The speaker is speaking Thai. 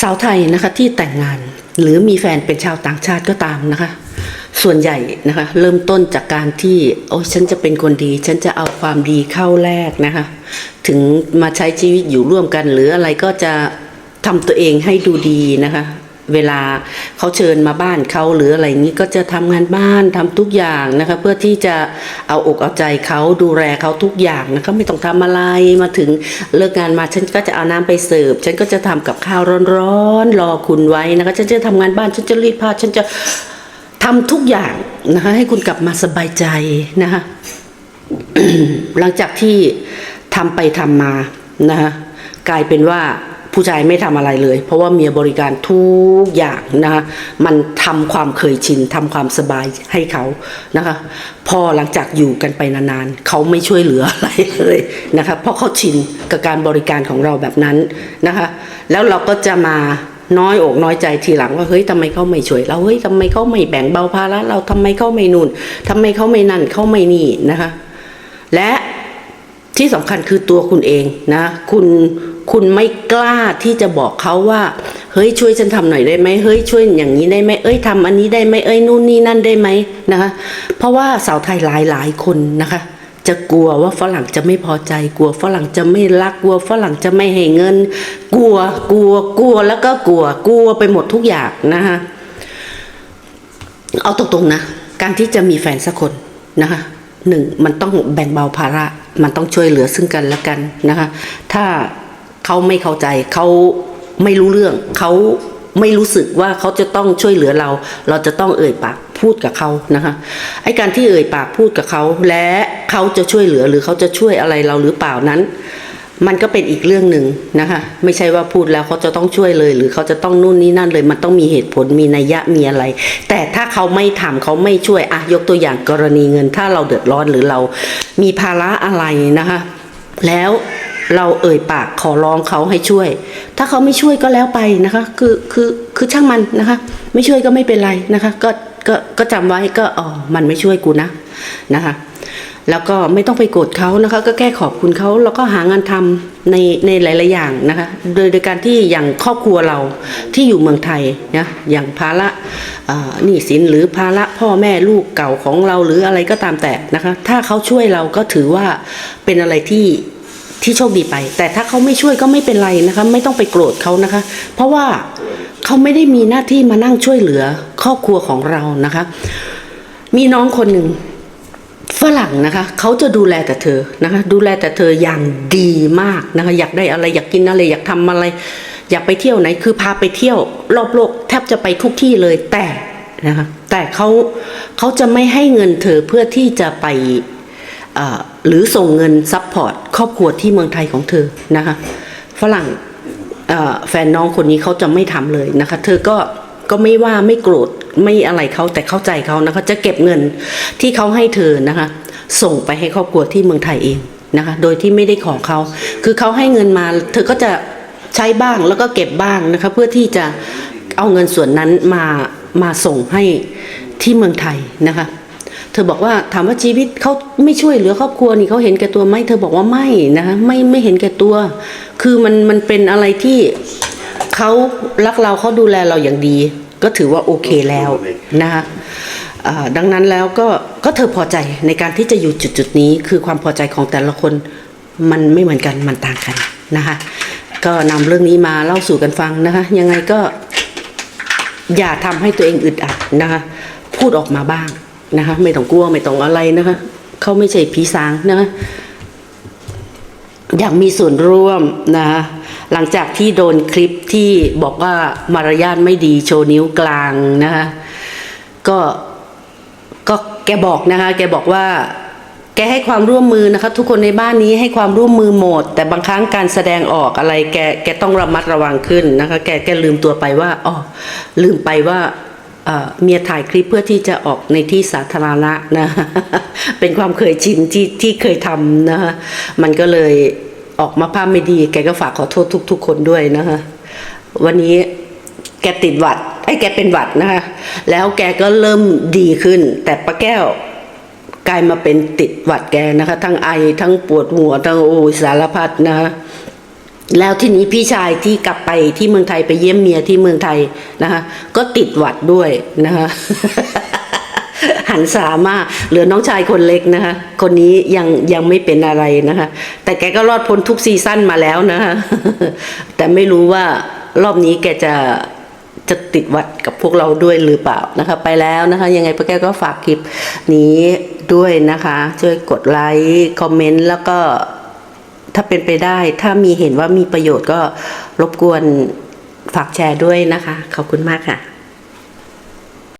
สาวไทยนะคะที่แต่งงานหรือมีแฟนเป็นชาวต่างชาติก็ตามนะคะ ส่วนใหญ่นะคะ เริ่มต้นจากการที่โอ้ฉันจะเป็นคนดี ฉันจะเอาความดีเข้าแรกนะคะ ถึงมาใช้ชีวิตอยู่ร่วมกัน หรืออะไรก็จะทำตัวเองให้ดูดีนะคะ เวลาเขาเชิญมาบ้านเขาหรืออะไรอย่างนี้ก็จะทำงานบ้านทำทุกอย่างนะคะ เพื่อที่จะเอาอกเอาใจเขาดูแลเขาทุกอย่างนะคะไม่ต้องทำอะไรมาถึงเลิกงานมาฉันก็จะเอาน้ำไปเสิร์ฟฉันก็จะทำกับข้าวร้อนๆรอคุณไว้นะคะฉันจะทำงานบ้านฉันจะรีดผ้าฉันจะทำทุกอย่างนะคะให้คุณกลับมาสบายใจนะคะหลังจากที่ทำไปทำมานะคะกลายเป็นว่า ผู้ชายไม่ทำอะไรเลย เพราะว่าเมียบริการทุกอย่างนะคะมันทำความเคยชินทำความสบายให้เขานะคะพอหลังจากอยู่กันไปนานๆเขาไม่ช่วยเหลืออะไรเลยนะคะเพราะเขาชินกับการบริการของเราแบบนั้นนะคะแล้วเราก็จะมาน้อยอกน้อยใจทีหลังว่าเฮ้ยทำไมเขาไม่ช่วยเราเฮ้ยทำไมเขาไม่แบ่งเบาภาระเราทำไมเขาไม่นู่นทำไมเขาไม่นั่นเขาไม่นี่นะคะ และที่สำคัญคือตัวคุณเองนะ คุณ คุณไม่กล้าที่จะบอกเขาว่า เฮ้ยช่วยฉันทำหน่อยได้ไหมเฮ้ยช่วยอย่างนี้ได้ไหมเอ้ยทำอันนี้ได้ไหมเอ้ยนู่นนี่นั่นได้ไหมนะคะ เพราะว่าสาวไทยหลายหลายๆคนนะคะ จะกลัวว่าฝรั่งจะไม่พอใจ กลัวฝรั่งจะไม่รักกลัวฝรั่งจะไม่ให้เงิน กลัวกลัวกลัวแล้วก็กลัวกลัวไปหมดทุกอย่างนะคะเอาตรงๆนะ การที่จะมีแฟนสักคนนะคะหนึ่งมันต้องแบ่งเบาภาระ มันต้องช่วยเหลือซึ่งกันและกันนะคะ ถ้า เขาไม่เข้าใจเขาไม่รู้เรื่องเขาไม่รู้สึกว่าเขาจะต้องช่วยเหลือเรา เราจะต้องเอ่ยปากพูดกับเขานะคะไอ้การที่เอ่ยปากพูดกับเขาและเขาจะช่วยเหลือหรือเขาจะช่วยอะไรเราหรือเปล่านั้น มันก็เป็นอีกเรื่องหนึ่งนะคะไม่ใช่ว่าพูดแล้วเขาจะต้องช่วยเลย หรือเขาจะต้องนู่นนี่นั่นเลย มันต้องมีเหตุผลมีนัยยะมีอะไร แต่ถ้าเขาไม่ทำเขาไม่ช่วยอะยกตัวอย่างกรณีเงิน ถ้าเราเดือดร้อนหรือเรามีภาระอะไรนะคะแล้ว เราเอ่ยปากขอร้องเขาให้ช่วย ถ้าเขาไม่ช่วยก็แล้วไปนะคะ คือคือคือช่างมันนะคะ ไม่ช่วยก็ไม่เป็นไรนะคะ ก็ก็ก็จำไว้ก็อ๋อมันไม่ช่วยกูนะนะคะแล้วก็ไม่ต้องไปโกรธเขานะคะ ก็แค่ขอบคุณเขาแล้วก็หางานทำในในหลาย ๆ อย่างนะคะ โดยโดยการที่อย่างครอบครัวเราที่อยู่เมืองไทยนะอย่างภาระหนี้สินหรือภาระพ่อแม่ลูกเก่าของเราหรืออะไรก็ตามแต่นะคะ ถ้าเขาช่วยเราก็ถือว่าเป็นอะไรที่ ที่โชคดีไป แต่ถ้าเขาไม่ช่วยก็ไม่เป็นไรนะคะ ไม่ต้องไปโกรธเขานะคะ เพราะว่าเขาไม่ได้มีหน้าที่มานั่งช่วยเหลือครอบครัวของเรานะคะ มีน้องคนหนึ่งฝรั่งนะคะเขาจะดูแลแต่เธอนะคะ ดูแลแต่เธออย่างดีมากนะคะ อยากได้อะไรอยากกินอะไรอยากทำอะไร อยากไปเที่ยวไหน คือพาไปเที่ยวรอบโลกแทบจะไปทุกที่เลยแต่นะคะแต่เขาเขาจะไม่ให้เงินเธอเพื่อที่จะไป หรือส่งเงินซัพพอร์ตครอบครัวที่เมืองไทยของเธอนะคะฝรั่งแฟนน้องคนนี้เขาจะไม่ทำเลยนะคะ เธอก็ก็ไม่ว่าไม่โกรธไม่อะไรเขาแต่เข้าใจเขานะคะจะเก็บเงินที่เขาให้เธอนะคะ ส่งไปให้ครอบครัวที่เมืองไทยเองนะคะ โดยที่ไม่ได้ขอเขาคือเขาให้เงินมา เธอก็จะใช้บ้างแล้วก็เก็บบ้างนะคะ เพื่อที่จะเอาเงินส่วนนั้นมามาส่งให้ที่เมืองไทยนะคะ ธอบอกว่าถามว่าชีวิตเขาไม่ช่วยเหลือครอบครัวนี่เขาเห็นแก่ตัวไหมเธอบอกว่าไม่นะคะไม่ไม่เห็นแก่ตัว คือมันมันเป็นอะไรที่เขารักเราเขาดูแลเราอย่างดี ก็ถือว่าโอเคแล้วนะคะดังนั้นแล้วก็ก็เธอพอใจในการที่จะอยู่จุดจุดนี้ คือความพอใจของแต่ละคนมันไม่เหมือนกันมันต่างกันนะคะก็นำเรื่องนี้มาเล่าสู่กันฟังนะคะยังไงก็อย่าทำให้ตัวเองอึดอัดนะคะพูดออกมาบ้าง นะคะ ไม่ต้องกลัวไม่ต้องอะไรนะคะเขาไม่ใช่ผีสางนะคะอยากมีส่วนร่วมนะคะหลังจากที่โดนคลิปที่บอกว่ามารยาทไม่ดีโชว์นิ้วกลางนะคะก็ก็แกบอกนะคะแกบอกว่า แกให้ความร่วมมือนะคะ ทุกคนในบ้านนี้ให้ความร่วมมือหมด แต่บางครั้งการแสดงออกอะไร แกแกต้องระมัดระวังขึ้นนะคะ แกแกลืมตัวไปว่าอ๋อลืมไปว่า เมียถ่ายคลิปเพื่อที่จะออกในที่สาธารณะนะ เป็นความเคยชินที่ที่เคยทำนะคะมันก็เลยออกมาภาพไม่ดี แกก็ฝากขอโทษทุก ๆ คนด้วยนะคะวันนี้แกติดหวัดไอ้แกเป็นหวัดนะคะแล้วแกก็เริ่มดีขึ้น แต่ป้าแก้วกลายมาเป็นติดหวัดแกนะคะ ทั้งไอทั้งปวดหัวทั้งโอ้สารพัดนะคะ แล้วทีนี้พี่ชายที่กลับไปที่เมืองไทยไปเยี่ยมเมียที่เมืองไทยนะคะก็ติดหวัดด้วยนะคะหันสามาเหลือน้องชายคนเล็กนะคะ คนนี้ยังยังไม่เป็นอะไรนะคะ แต่แกก็รอดพ้นทุกซีซั่นมาแล้วนะคะแต่ไม่รู้ว่ารอบนี้แกจะจะติดหวัดกับพวกเราด้วยหรือเปล่านะคะ ไปแล้วนะคะ ยังไงป้าแก้วก็ฝากคลิปนี้ด้วยนะคะ ช่วยกดไลค์ คอมเมนต์ แล้วก็ ถ้าเป็นไปได้ถ้ามีเห็นว่ามีประโยชน์ก็รบกวนฝากแชร์ด้วยนะคะ ขอบคุณมากค่ะ